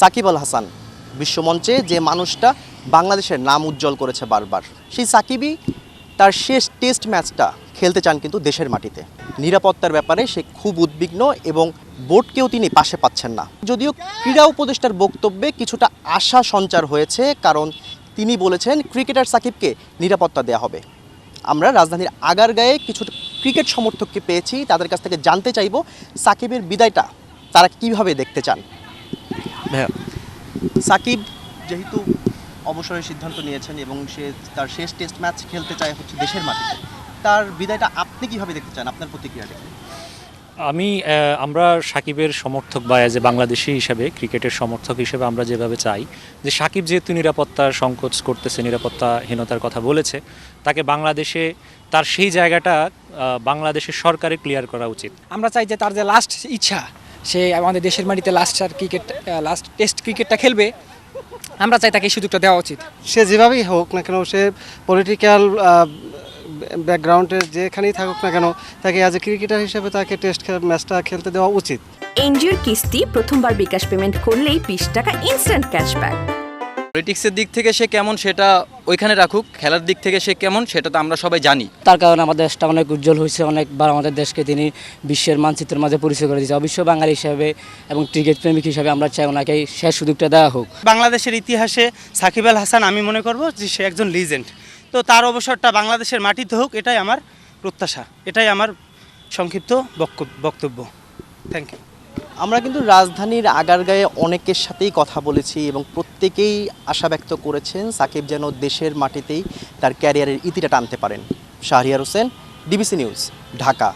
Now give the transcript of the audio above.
সাকিব আল হাসান বিশ্বমঞ্চে যে মানুষটা বাংলাদেশের নাম উজ্জ্বল করেছে বারবার, সেই সাকিবই তার শেষ টেস্ট ম্যাচটা খেলতে চান কিন্তু দেশের মাটিতে। নিরাপত্তার ব্যাপারে সে খুব উদ্বিগ্ন এবং বোর্ডকেও তিনি পাশে পাচ্ছেন না। যদিও ক্রীড়া উপদেষ্টার বক্তব্যে কিছুটা আশা সঞ্চার হয়েছে, কারণ তিনি বলেছেন ক্রিকেটার সাকিবকে নিরাপত্তা দেওয়া হবে। আমরা রাজধানীর আগারগাঁয়ে কিছু ক্রিকেট সমর্থককে পেয়েছি, তাদের কাছ থেকে জানতে চাইব সাকিবের বিদায়টা তারা কীভাবে দেখতে চান। ভাইয়া। সাকিব যেহেতু অবসরের সিদ্ধান্ত নিয়েছেন এবং সে তার শেষ টেস্ট ম্যাচ খেলতে চায় হচ্ছে দেশের মাটিতে তার বিদায়টা আপনি কীভাবে দেখতে চান? আপনার প্রতিক্রিয়া দেখুন আমি আমরা সাকিবের সমর্থক বা এজ এ বাংলাদেশি হিসেবে ক্রিকেটের সমর্থক হিসেবে আমরা যেভাবে চাই যে সাকিব যেহেতু নিরাপত্তার সংকোচ করতেছে নিরাপত্তাহীনতার কথা বলেছে তাকে বাংলাদেশে তার সেই জায়গাটা বাংলাদেশের সরকারে ক্লিয়ার করা উচিত। আমরা চাই যে তার যে লাস্ট ইচ্ছা সে আমাদের দেশের মাটিতে লাস্ট আর ক্রিকেট লাস্ট টেস্ট ক্রিকেটটা খেলবে আমরা চাই তাকে এই সুযোগটা দেওয়া উচিত। সে যেভাবেই হোক না কেন সে পলিটিক্যাল ব্যাকগ্রাউন্ডে যেখানেই থাকুক না কেন তাকে অ্যাজ এ ক্রিকেটার হিসেবে তাকে টেস্ট ম্যাচটা খেলতে দেওয়া উচিত। এনজিওর কিস্তি প্রথমবার বিকাশ পেমেন্ট করলেই বিশ টাকা ইনস্ট্যান্ট ক্যাশব্যাক পলিটিক্সের দিক থেকে সে কেমন সেটা ওইখানে রাখুক খেলার দিক থেকে সে কেমন সেটা তো আমরা সবাই জানি। তার কারণে আমাদের দেশটা অনেক উজ্জ্বল হয়েছে অনেকবার আমাদের দেশকে তিনি বিশ্বের মানচিত্রের মাঝে পরিচয় করে দিয়েছে অবশ্য বাঙালি হিসাবে এবং ক্রিকেট প্রেমিক হিসাবে আমরা চাই ওনাকে শেষ সুযোগটা দেওয়া হোক। বাংলাদেশের ইতিহাসে সাকিব আল হাসান আমি মনে করব যে সে একজন লিজেন্ড তো তার অবসরটা বাংলাদেশের মাটিতে হোক এটাই আমার প্রত্যাশা এটাই আমার সংক্ষিপ্ত বক্তব্য- বক্তব্য থ্যাংক ইউ আমরা কিন্তু রাজধানীর আগারগাঁয়ে অনেকের সাথেই কথা বলেছি এবং প্রত্যেকেই আশা ব্যক্ত করেছেন সাকিব যেন দেশের মাটিতেই তার ক্যারিয়ারের ইতিটা টানতে পারেন। Shahriar Hossain, DBC news, Dhaka.